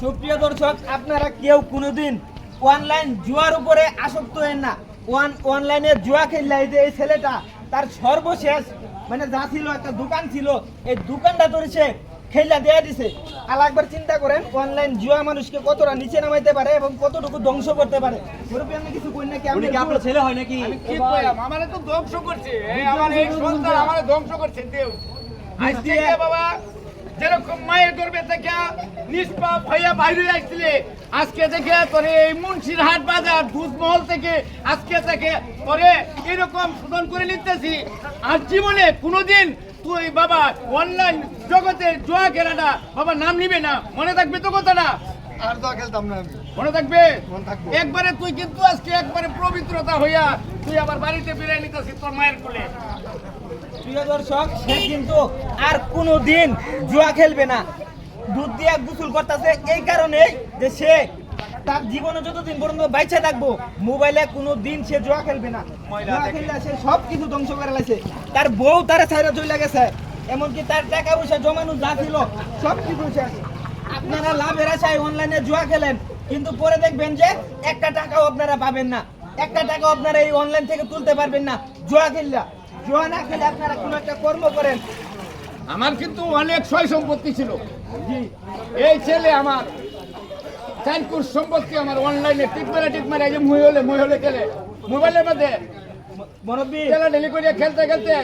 সুপ্রিয় দর্শক আপনারা কেউ কোনোদিন অনলাইন জুয়ার উপরে আসক্ত হেন না। ওয়ান অনলাইনে জুয়া খেললে এই যে এই ছেলেটা তার সর্বশেষ মানে যা ছিল একটা দোকান ছিল এই দোকানটা ধরে সে খেললা দেয়া দিছে। আর একবার চিন্তা করেন অনলাইন জুয়া মানুষকে কতটা নিচে নামাইতে পারে এবং কতটুকু ধ্বংস করতে পারে। মুরব্বী আপনি কিছু কই নাকি? আপনি কি আপনার ছেলে হয় নাকি? আমি কি কইলাম আমারে তো ধ্বংস করছে। এই আমার এই সন্তান আমারে ধ্বংস করছে দেও। আজ বাবা যেরকম মায়ের গর্বে থেকে নিষ্পাপ হইয়া বাইরে আসছিলে, আজকে থেকে পরে এই মুন্সির হাট বাজার দুধমহল থেকে আজকে থেকে পরে এরকম শোধন করে নিতেছি। আর জীবনে কোনোদিন তুই বাবা অনলাইন জগতের জোয়া খেলাটা বাবা নাম নিবে না। মনে থাকবে তো কথাটা? আর তো খেলতাম না আমি। মনে থাকবে? মনে থাকব। একবারে তুই কিন্তু আজকে একবারে পবিত্রতা হইয়া তুই আবার বাড়িতে ফিরে নিতেছিস তোর মায়ের কোলে। প্রিয় দর্শক সে কিন্তু আর কোনো দিন জুয়া খেলবে না। দুধ দিয়া গোসল করতেছে এই কারণে যে সে তার জীবনে যতদিন পর্যন্ত বাইচে থাকব মোবাইলে কোনো দিন সে জুয়া খেলবে না। জুয়া খেললে সে সব কিছু ধ্বংস করে লাগছে তার বউ তার ছাইরা চলে গেছে এমনকি তার টাকা পয়সা জমানো যা ছিল সব কিছু শেষ। আপনারা লাভের আশায় অনলাইনে জুয়া খেলেন। কিন্তু পরে দেখবেন যে একটা টাকাও আপনারা পাবেন না। একটা টাকাও আপনারা এই অনলাইন থেকে তুলতে পারবেন না। জুয়া খেললা জুয়া না খেলে আপনারা কোনো একটা কর্ম করেন। আমার কিন্তু অনেক সয় সম্পত্তি ছিল। এই ছেলে আমার চাইকুর সম্পত্তি আমার অনলাইনে টিক মেরে টিক মেরে যে মুই হলে মুই হলে খেলে। মোবাইলের মধ্যে মুরব্বী খেলা ডেলি করে খেলতে খেলতে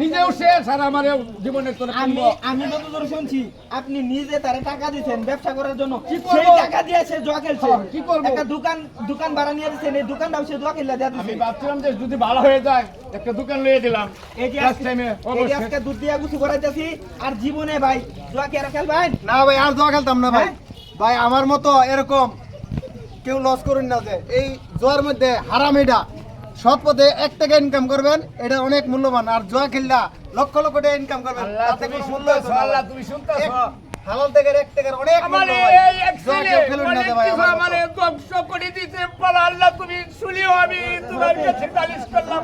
নিজেও শেষ আর আমার জীবনের তোর আমি আমি যতদূর শুনছি আপনি নিজে তারে টাকা দিচ্ছেন ব্যবসা করার জন্য। কি করব? সেই টাকা দিয়ে সে জুয়া খেলছে। হ্যাঁ, কি করব? একটা দোকান দোকান ভাড়া নিয়ে দিচ্ছেন এই দোকানটাও সে জুয়া খেললে দেয়া আমি ভাবছিলাম যে যদি ভালো হয়ে যায় একটা দোকান লইয়ে দিলাম। এই যে আজকে- এই আজকে দুধ দিয়া গুছু করাইতেছি আর জীবনে ভাই জুয়া কি আর খেলবেন? না ভাই আর জোয়া খেলতাম না ভাই। হ্যাঁ? ভাই আমার মতো এরকম কেউ লস করুন না যে। এই জোয়ার মধ্যে হারাম এটা। সৎ পথে এক টাকা ইনকাম করবেন এটা অনেক মূল্যবান। আর জোয়া খেললা লক্ষ লক্ষ টাকা ইনকাম করবেন। তাতে তুমি কোনো মূল্য আল্লাহ তুমি শুনতেছো হালাল থেকে এক টাকার অনেক মূল্য এই এক জোয়া ছেলে কেউ খেলুন না ভাই কিছু আমার আমার মতো। ধ্বংস করে দিতে বলা আল্লাহ তুমি শুনিও আমি তোমার কাছে নালিশ করলাম।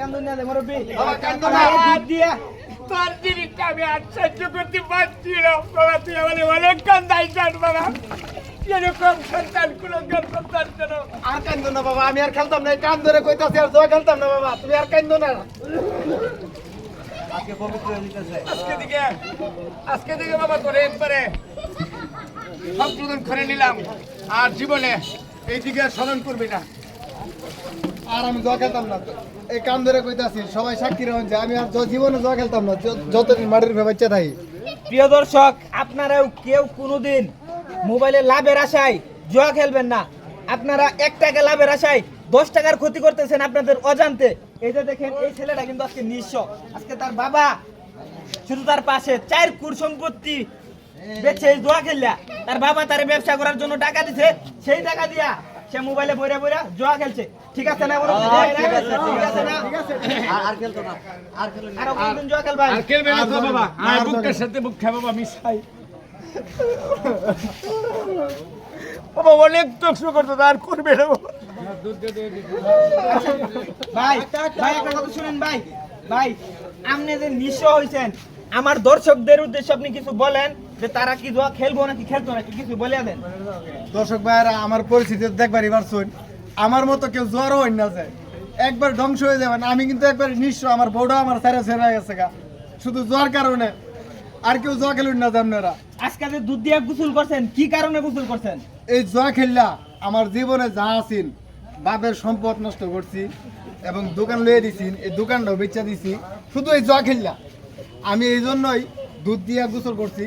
কান্দুন না দে, বাবা, কান্দো না। আমার এই তোর জীবিকা আমি আর করতে পারছি না। বাবা তুই আমাদের অনেক কান্দাই বাবা এরকম সন্তান কোনো সন্তান কেন আর কান্দো না বাবা আমি আর খেলতাম না এই কান ধরে কইতাছি আর জোয়া খেলতাম না বাবা তুমি আর কান্দো না। আজকে পবিত্র দিতেছে আজকে দিকে আজকে দিকে বাবা তোরে একবারে সংশোধন করে নিলাম। আর জীবনে এই দিকে আর স্মরণ করবি না। আর আমি জোয়া খেলতাম না এই কান ধরে কইতাছি সবাই সাক্ষী রহন যে আমি আর জীবনে জোয়া খেলতাম না যতদিন মাটির ভে বাচ্চা থাকি। প্রিয় দর্শক আপনারাও কেউ কোনোদিন মোবাইলে লাভের আশায় জুয়া খেলবেন না। আপনারা এক টাকা লাভের আশায় দশ টাকার ক্ষতি করতেছেন আপনাদের অজান্তে। এই যে দেখেন এই ছেলেটা কিন্তু আজকে নিঃস্ব। আজকে তার বাবা শুধু তার পাশে চার কুর সম্পত্তি বেচে এই জুয়া খেললা। তার বাবা তার ব্যবসা করার জন্য টাকা দিছে সেই টাকা দিয়া সে মোবাইলে বইরা বইরা জোয়া খেলছে। ঠিক আছে না বলো? ঠিক আছে ঠিক আছে না? আর কোনদিন জুয়া খেলবাই আর খেলবে না আর বাবা। আর আর ধরবে। বুকের সাথে বুক খাবে বাবা মিশাই বাবা অনেক তকসু করতো আর করবে না ভাই ভাই একটা কথা শুনেন ভাই। ভাই আপনি যে নিঃস্ব হয়েছেন আমার দর্শকদের উদ্দেশ্যে আপনি কিছু বলেন যে তারা কি জুয়া খেলব নাকি খেলতো নাকি কিছু বলে দেন। দর্শক ভাইরা আমার পরিস্থিতি দেখবার এবার শুন। আমার মতো কেউ জ্বরও হয় না যায় একবার ধ্বংস হয়ে যাবেন আমি কিন্তু একবার নিঃস্ব আমার বউটা আমার ছেড়ে ছেড়ে গেছে গা। শুধু জ্বর কারণে। আর কেউ জোয়া খেলুন না আপনারা। আজকে যে দুধ দিয়ে গোসল করছেন কি কারণে গোসল করছেন? এই জোয়া খেললা আমার জীবনে যা আছেন বাপের সম্পদ নষ্ট করছি এবং দোকান লয়ে দিছি এই দোকানটাও বেচা দিছি শুধু এই জোয়া খেললা। আমি এই জন্যই দুধ দিয়ে গোসল করছি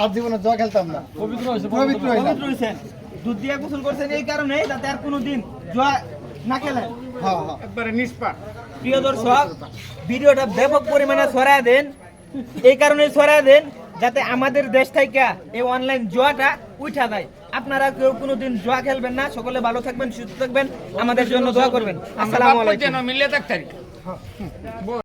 আর জীবনে জোয়া খেলতাম না। পবিত্র পবিত্র। হয়েছেন দুধ দিয়ে গোসল করছেন এই কারণে যাতে আর কোনো দিন জুয়া না খেলেন। হ্যাঁ হ্যাঁ। একবারে নিষ্পাপ। প্রিয় দর্শক ভিডিওটা ব্যাপক পরিমাণে ছড়ায় দেন। এই কারণে ছড়ায় দেন যাতে আমাদের দেশ থেকে এই অনলাইন জোয়াটা উঠা যায়। আপনারা কেউ কোনোদিন জুয়া খেলবেন না। সকলে ভালো থাকবেন সুস্থ থাকবেন। আমাদের জন্য দোয়া করবেন। আসসালামু আলাইকুম। মিলে থাকতারি